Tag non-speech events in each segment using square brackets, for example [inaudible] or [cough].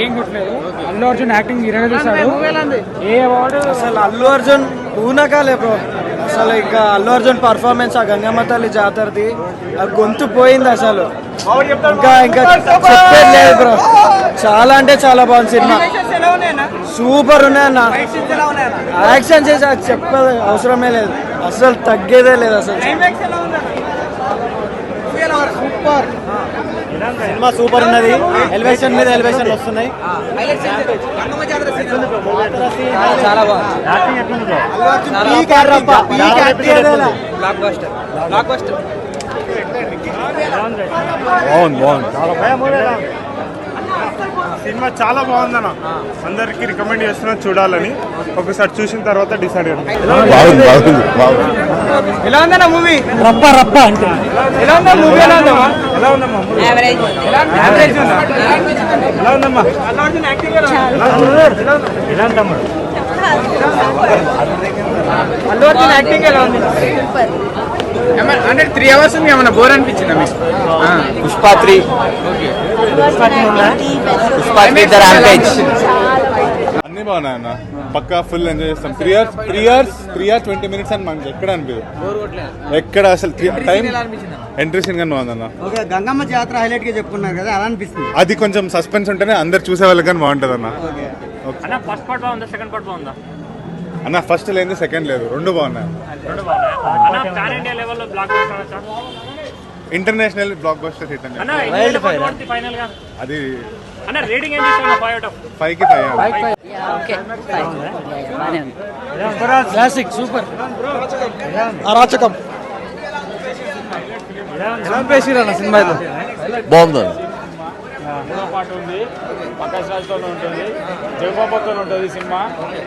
ఏం కొట్టలేదు అల్లు అర్జున్ యాక్టింగ్ ఇరవై చూసాడు ఏ అవార్డు అసలు అల్లు అర్జున్ పూనకాలే బ్రో. అసలు ఇంకా అల్లు అర్జున్ పర్ఫార్మెన్స్ ఆ గంగమ్మ తల్లి జాతరది ఆ గొంతు పోయింది అసలు. ఇంకా ఇంకా చెప్పేది లేదు బ్రో. చాలా అంటే చాలా బాగుంది సినిమా. సూపర్ ఉన్నాయన్న? యాక్షన్ చేసి అది చెప్పేది అవసరమే లేదు. అసలు తగ్గేదే లేదు అసలు. సినిమా సూపర్ ఉన్నది. ఎలివేషన్ మీద ఎలివేషన్ వస్తున్నాయి. చాలా. బాగుంది. బాగుంది. సినిమా చాలా బాగుందన్న. అందరికి రికమెండ్ చేస్తున్నా చూడాలని. ఒకసారి చూసిన తర్వాత డిసైడ్ ఎలా ఉందన్న మూవీ రప్ప రప్ప అంటే. ఎలా ఉందా మూవీ ఎలా ఉందమ్మా? ఎలా ఉందమ్మా? యావరేజ్ ఉందా? ఎలా ఉందమ్మా? అల్లు అర్జున్ యాక్టింగ్ ఎలా ఉంది ఎలా ఉందమ్మా? అల్లు అర్జున్ యాక్టింగ్ ఎలా ఉంది? ఏమన్నా- అంటే త్రీ అవర్స్ ఉంది ఏమన్నా బోర్ అనిపించిందా మీకు? ఆ. పుష్ప త్రీ. పుష్ప త్రీ ద అన్ని బాగున్నాయి అన్న. పక్కా ఫుల్ ఎంజాయ్ చేస్తాం. Three years three years three years twenty minutes అని మనకి ఎక్కడ అనిపించదు. ఎక్కడ అసలు టైం ఎంట్రీ సీన్ కానీ బాగుందన్న గంగమ్మ జాతర హైలైట్గా చెప్పుకున్నారు కదా అలా అనిపిస్తుంది. అది కొంచెం సస్పెన్స్ ఉంటేనే అందరు చూసే వాళ్ళకి కానీ బాగుంటుంది అన్న అన్న ఫస్ట్ పార్ట్ బాగుందా సెకండ్ పార్ట్ బాగుందా? అన్న ఫస్ట్ లేదు సెకండ్ లేదు. రెండు బాగున్నాయి రెండు బాగున్నాయి? అన్న పాన్ ఇండియా లెవెల్లో blockbuster international blockbuster హిట్గా? అది క్లాసిక్ సూపర్ అరాచకం. సినిమా ఇది బాగుంది పాటు ఉంది. పక్కస్ రాజ్తో ఉంటుంది. జగబాబాతో ఉంటుంది సినిమా.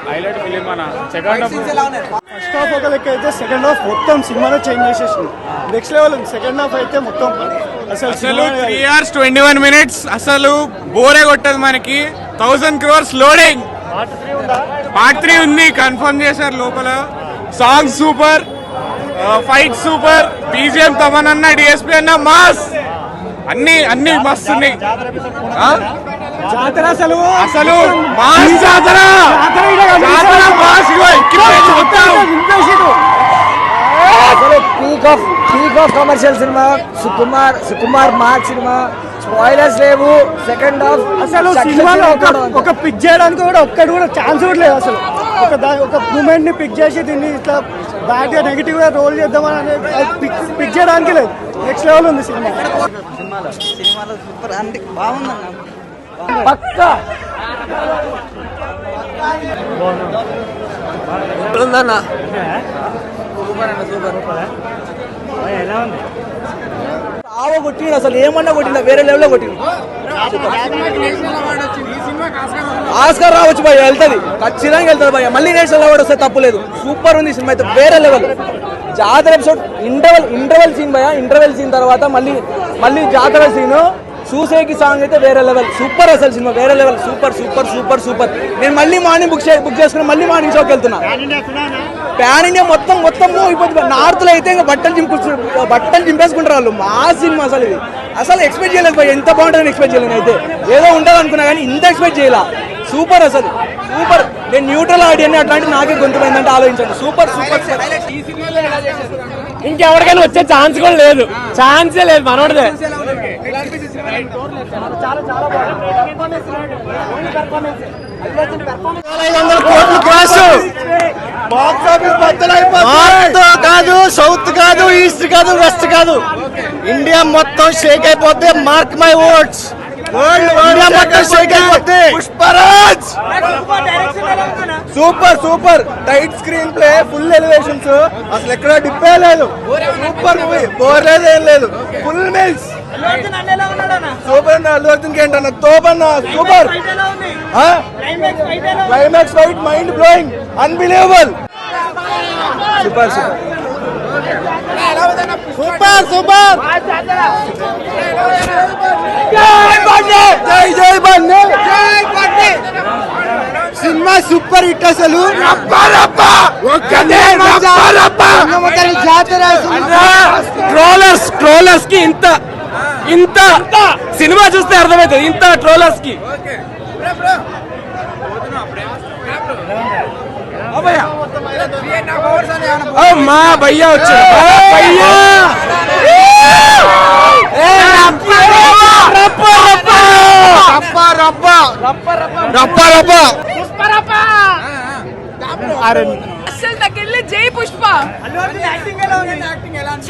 హైలైట్ ఫిలిం మన సెకండ్ ఫస్ట్ హాఫ్ ఒక లెక్క అయితే సెకండ్ హాఫ్ మొత్తం సినిమాలో చేంజ్ చేసేసింది. నెక్స్ట్ లెవెల్ సెకండ్ హాఫ్ అయితే మొత్తం అసలు అసలు three hours twenty one minutes అసలు బోరే కొట్టదు మనకి. Thousand crores loading part three ఉంది? కన్ఫర్మ్ చేశారు లోపల. Song super fight super BGM Thaman అన్న డిఎస్పీ అన్న మాస్ అన్ని అన్ని మస్తు ఉన్నాయి ఆ? జాతర అసలు. అసలు మాస్ జాతర. జాతర మాస్ ఇగో ఎక్కిపోయింది మొత్తం. అసలు peak of peak of commercial cinema Sukumar Sukumar mark cinema. Spoilers లేవు. సెకండ్ హాఫ్ అసలు సినిమాలో ఒక ఒక పిక్ చేయడానికి కూడా ఒక్కటి కూడా ఛాన్స్ కూడా లేదు అసలు. ఒక ఒక మూమెంట్ని పిక్ చేసి దీన్ని ఇట్లా బ్యాడ్గా నెగిటివ్గా రోల్ చేద్దామని అనేది పిక్ పిక్ చేయడానికి లేదు నెక్స్ట్ లెవెల్ ఉంది సినిమా సినిమాలో సూపర్ అంటే బాగుందన్న పక్కా ఉందన్న ఆవ కొట్టిండు అసలు ఏమన్నా కొట్టిండు వేరే లెవెల్లో కొట్టిండు ఆస్కార్ రావచ్చు భయ్య వెళ్తుంది. ఖచ్చితంగా వెళ్తుంది భయ్య. మళ్ళీ నేషనల్ అవార్డు వస్తే తప్పులేదు సూపర్ ఉంది సినిమా అయితే వేరే లెవెల్ జాతర ఎపిసోడ్ ఇంటర్వెల్ ఇంటర్వెల్ సీన్ భయ ఇంటర్వెల్ సీన్ తర్వాత మళ్ళీ మళ్ళీ జాతర సీను చూసేకి సాంగ్ అయితే వేరే లెవెల్ సూపర్ అసలు సినిమా వేరే level super super super super నేను మళ్ళీ మార్నింగ్ బుక్ బుక్ చేసుకుని మళ్ళీ మార్నింగ్ షోకి వెళ్తున్నా. ప్యాన్ ఇండియా మొత్తం మొత్తం అయిపోతుంది నార్త్లో అయితే ఇంకా బట్టలు చింపు బట్టలు చింపేసుకుంటారు వాళ్ళు. మా సినిమా అసలు ఇది. అసలు ఎక్స్పెక్ట్ చేయలేదు భయ్య ఎంత బాగుంటుందని ఎక్స్పెక్ట్ చేయలేదు అయితే ఏదో ఉంటుంది అనుకున్నా కానీ ఇంత ఎక్స్పెక్ట్ చేయాల. సూపర్ అసలు. సూపర్ నేను న్యూట్రల్ ఆడియన్ అట్లాంటి నాకే గొంతుపోయిందంటే ఆలోచించండి. సూపర్ సూపర్ ఇంకెవరికైనా వచ్చే ఛాన్స్ కూడా లేదు. ఛాన్సే లేదు. మనోడిదే. కాదు సౌత్ కాదు ఈస్ట్ కాదు వెస్ట్ కాదు. ఇండియా మొత్తం షేక్ అయిపోతే మార్క్ మై వర్డ్స్ ఇండియా మొత్తం షేక్ అయిపోతే. Pushparaj! Super super tight screenplay full elevations అసలు ఎక్కడ డిప్పే లేదు. సూపర్ మూవీ బోర్ లేదు ఏం లేదు. ఫుల్ మీల్స్ సూపర్ అన్న? అల్లు అర్జున్ ఏంటన్న? తోపన్న super. Climax fight mind blowing unbelievable super super super జై జై బండి సినిమా సూపర్ హిట్ అసలు. జాతర ట్రోలర్స్ ట్రోలర్స్కి ఇంత ఇంత సినిమా చూస్తే అర్థమవుతుంది ఇంత ట్రోలర్స్కి మా భయ్యా వచ్చాడు. భయ్యా! అసలు దగ్గర జై పుష్ప.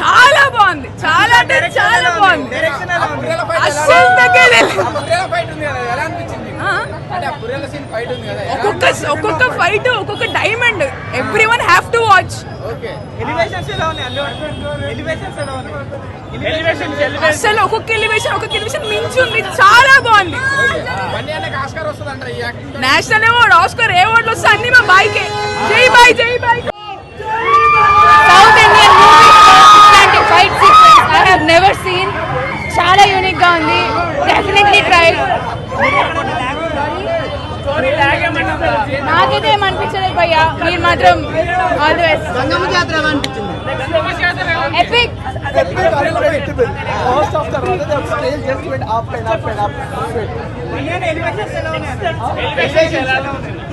చాలా బాగుంది. చాలా అంటే చాలా బాగుంది. ఒక్కొక్క ఒక్కొక్క ఫైట్ ఒక్కొక్క diamond every one have to watch అసలు ఒక్కొక్క ఎలివేషన్ ఒక్కొక్క ఎలివేషన్ మించుంది చాలా బాగుంది. నేషనల్ అవార్డ్ ఆస్కర్ ఏ అవార్డు వస్తే అన్ని మా బాయ్కే జై బాయ్ జై బాయ్ చాలా యూనిక్గా ఉంది. డెఫినెట్లీ ట్రై నాకైతే ఏమనిపించలేదు భయ్యా. మీరు మాత్రం all the best epic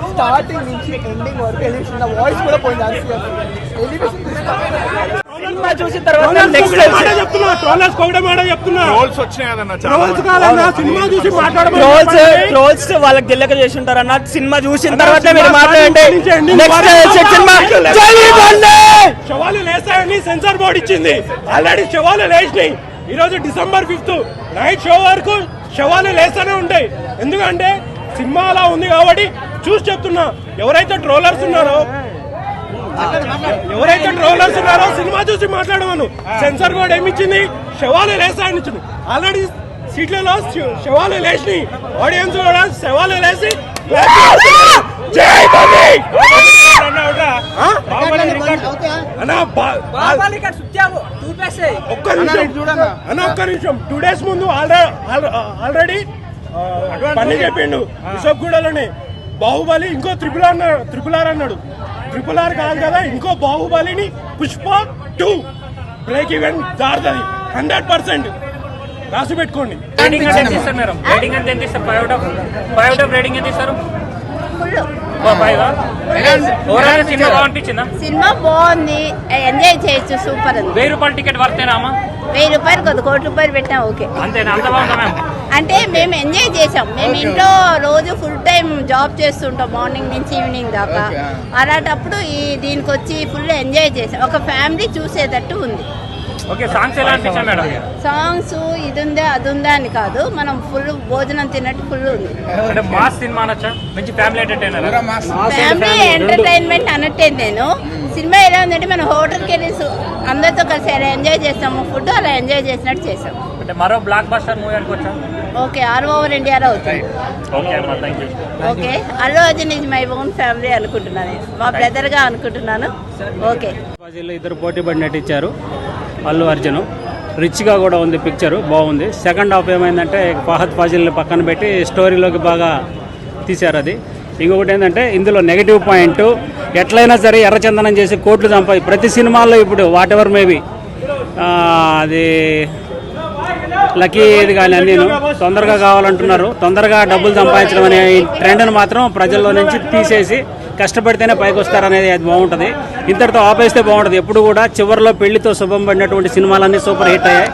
starting నుంచి ఎండింగ్ వరకు ఎలివేషన్ వాయిస్ కూడా పోయింది ఎలివేషన్ సినిమా చూసిన తర్వాత నెక్స్ట్ రోల్స్ వచ్చినాయి కదన్న ట్రోల్స్ ట్రోల్స్ వాళ్ళకి తెలియక చేసి ఉంటారన్న సినిమా చూసిన తర్వాత మీరు మాట్లాడండి. నెక్స్ట్ సినిమా జై బండే! శవాలు లేస్తాయని సెన్సార్ బోర్డు ఇచ్చింది. ఆల్రెడీ శవాలు లేచినాయి. ఈ రోజు డిసెంబర్ ఫిఫ్త్ నైట్ షో వరకు శవాలు లేస్తూనే ఉంటాయి. ఎందుకంటే సినిమా అలా ఉంది కాబట్టి చూసి చెప్తున్నా. ఎవరైతే ట్రోలర్స్ ఉన్నారో ఎవరైతే ట్రోలర్స్ ఉన్నారో సినిమా చూసి మాట్లాడమను. సెన్సార్ బోర్డు ఏమి ఇచ్చింది శవాలు లేస్తాయని ఇచ్చింది. ఆల్రెడీ సీట్లలో శవాలు లేచినాయి. ఆడియన్స్ కూడా శవాలు లేచి [laughs] ఒక్క నిమిషం. అన్న ఒక్క నిమిషం. టూ డేస్ ముందు ఆల్రెడీ పని చెప్పిండు. ఇసబ్గూడలోనే బాహుబలి ఇంకో త్రిపుల్ ఆర్ త్రిపుల్ ఆర్ అన్నాడు. ట్రిపుల్ ఆర్ కాదు కదా ఇంకో బాహుబలిని పుష్ప టూ. బ్రేక్ ఈవెన్ జారుతుంది హండ్రెడ్ పర్సెంట్ రాసి పెట్టుకోండి. రేటింగ్ అంటే ఎంత ఇస్తారు మీరు రేటింగ్ అంటే ఎంత ఇస్తారు? Five of five of rating ఎంత ఇస్తారు? సినిమా బాగుంది. ఎంజాయ్ చేయొచ్చు సూపర్ ఉంది. వెయ్యి రూపాయల టికెట్ వర్తేనా అమ్మా? వెయ్యి రూపాయలు కొద్ది కోటి రూపాయలు పెట్టాం ఓకే. అంతేనా? అంత బాగుందా మ్యామ్? అంటే మేము ఎంజాయ్ చేసాం మేము ఇంట్లో రోజు ఫుల్ టైం జాబ్ చేస్తుంటాం మార్నింగ్ నుంచి ఈవినింగ్ దాకా. అలాంటప్పుడు ఈ దీనికి వచ్చి ఫుల్ ఎంజాయ్ చేసాం ఒక ఫ్యామిలీ చూసేటట్టు ఉంది. ఓకే సాంగ్స్ ఇది ఉందా అది ఉందా అని కాదు. మనం ఫుల్ భోజనం తిన్నట్టు ఫుల్ ఉంది. అంటే మాస్ సినిమా అనొచ్చా? మంచి ఫ్యామిలీ ఎంటర్టైనర్ ఫ్యామిలీ ఎంటర్టైన్మెంట్ అన్నట్టే నేను. సినిమా ఎలా ఉందంటే మనం హోటల్కి వెళ్ళి అందరితో కలిసి ఎలా ఎంజాయ్ చేస్తాము ఫుడ్ అలా ఎంజాయ్ చేసినట్టు చేసాం అంటే మరో బ్లాక్ బస్టర్ మూవీ అనుకోవచ్చా? ఓకే ఆల్ ఓవర్ ఇండియాలో అవుతుంది. ఓకే అమ్మా thank you okay Allu Arjun is my own family అనుకుంటున్నాను. నేను మా బ్రదర్గా అనుకుంటున్నాను. ఓకే ఇద్దరు పోటీ పడి నటించారు అల్లు అర్జున్. రిచ్గా కూడా ఉంది పిక్చర్ బాగుంది. సెకండ్ హాఫ్ ఏమైందంటే ఫహద్ ఫాజిల్ని పక్కన పెట్టి స్టోరీలోకి బాగా తీశారు అది. ఇంకొకటి ఏంటంటే ఇందులో నెగిటివ్ పాయింట్ ఎట్లయినా సరే ఎర్రచందనం చేసి కోట్లు సంపాది ప్రతి సినిమాల్లో ఇప్పుడు వాట్ ఎవర్ మేబీ అది లక్కీ ఇది కానీ నేను తొందరగా కావాలంటున్నారు. తొందరగా డబ్బులు సంపాదించడం అనే ఈ ట్రెండ్ని మాత్రం ప్రజల్లో నుంచి తీసేసి కష్టపడితేనే పైకి వస్తారనేది అది బాగుంటుంది. ఇంతటితో ఆపేస్తే బాగుంటుంది. ఎప్పుడు కూడా చివరిలో పెళ్ళితో శుభం పడినటువంటి సినిమాలన్నీ సూపర్ హిట్ అయ్యాయి.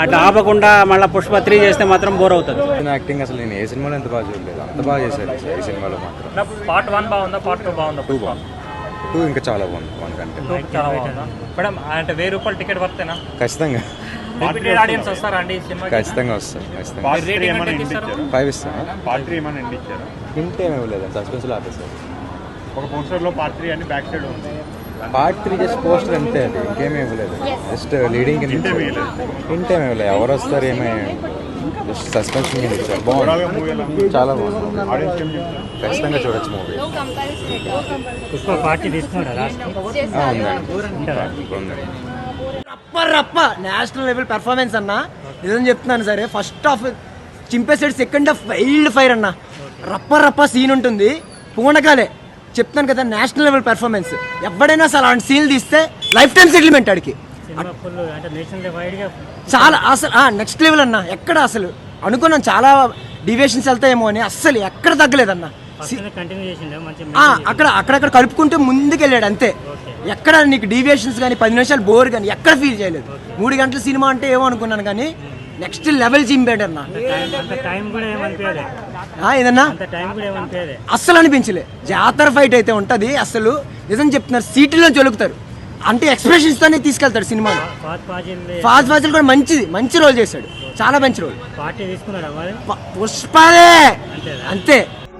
అటు ఆపకుండా మళ్ళీ పుష్ప త్రీ చేస్తే మాత్రం బోర్ అవుతుంది. యాక్టింగ్ అసలు నేను ఏ సినిమాలో ఎంత బాగా చూడలేదు. అంత బాగా చేశారు ఈ సినిమాలో మాత్రం. పార్ట్ వన్ బాగుందా? పార్ట్ టూ బాగుందా టూ బాగుంది. టూ ఇంకా చాలా బాగుంది. వన్ కంటే. టూ చాలా బాగుందా? మేడం అంటే వెయ్యి రూపాయల టికెట్ వర్తేనా ఖచ్చితంగా. ఆడియన్స్ వస్తారా అండి ఈ సినిమా ఖచ్చితంగా వస్తాను ఖచ్చితంగా. ఫైవ్ ఇస్తాను పార్ట్ ఏమైనా ఎండ్ ఇచ్చారా? హింట్ ఏమీ ఇవ్వలేదు సస్పెన్స్లో ఆపేసారు ఒక పోస్టర్లో పార్ట్ త్రీ అని బ్యాక్ సైడ్ ఉంది. పార్ట్ త్రీ జస్ట్ పోస్టర్ అంతే అది ఇంకేమీ ఇవ్వలేదు. జస్ట్ లీడింగ్ హింట్ ఏమీ ఇవ్వలేదు. ఎవరు వస్తారు ఏమీ? జస్ట్ సస్పెన్షన్ కింద ఇచ్చారు. బాగుంది. చాలా బాగుంది. ఖచ్చితంగా చూడొచ్చు మూవీ పార్టీ తీసుకున్నారా ఉందండి. ఉందండి రప్ప రప్ప. నేషనల్ లెవెల్ పెర్ఫార్మెన్స్ అన్న. నిజం చెప్తున్నాను సరే. ఫస్ట్ హాఫ్ చింపేసాడు సెకండ్ హాఫ్ వైల్డ్ ఫైర్ అన్న. రప్ప రప్ప సీన్ ఉంటుంది. పూనకాలే. చెప్తాను కదా నేషనల్ లెవెల్ పెర్ఫార్మెన్స్ ఎవడైనా అసలు అలాంటి సీన్ తీస్తే లైఫ్ టైం సెటిల్మెంట్ ఆడికి. చాలా అసలు నెక్స్ట్ లెవెల్ అన్న. ఎక్కడ అసలు? అనుకున్నాను చాలా డివియేషన్స్ వెళ్తాయేమో అని. అస్సలు ఎక్కడ తగ్గలేదన్న. అక్కడ అక్కడక్కడ కలుపుకుంటూ ముందుకు వెళ్ళాడు అంతే ఎక్కడ నీకు డీవియేషన్స్ కానీ పది నిమిషాలు బోర్ కానీ ఎక్కడ ఫీల్ చేయలేదు. మూడు గంటల సినిమా అంటే ఏమో అనుకున్నాను కానీ నెక్స్ట్ లెవెల్ చింపాడు అన్న ఏమనిపించదే ఆ, ఏదన్నా? అస్సలు అనిపించలే. జాతర ఫైట్ అయితే ఉంటది అసలు నిజం చెప్తున్నారు సీట్లో చొలుకుతారు అంటే ఎక్స్ప్రెషన్స్ తోనే తీసుకెళ్తాడు పాజిల్ ఫాజ్ ఫాజిల్ కూడా మంచిది మంచి రోల్ చేశాడు. చాలా మంచి రోల్ పుష్పదే! అంతే.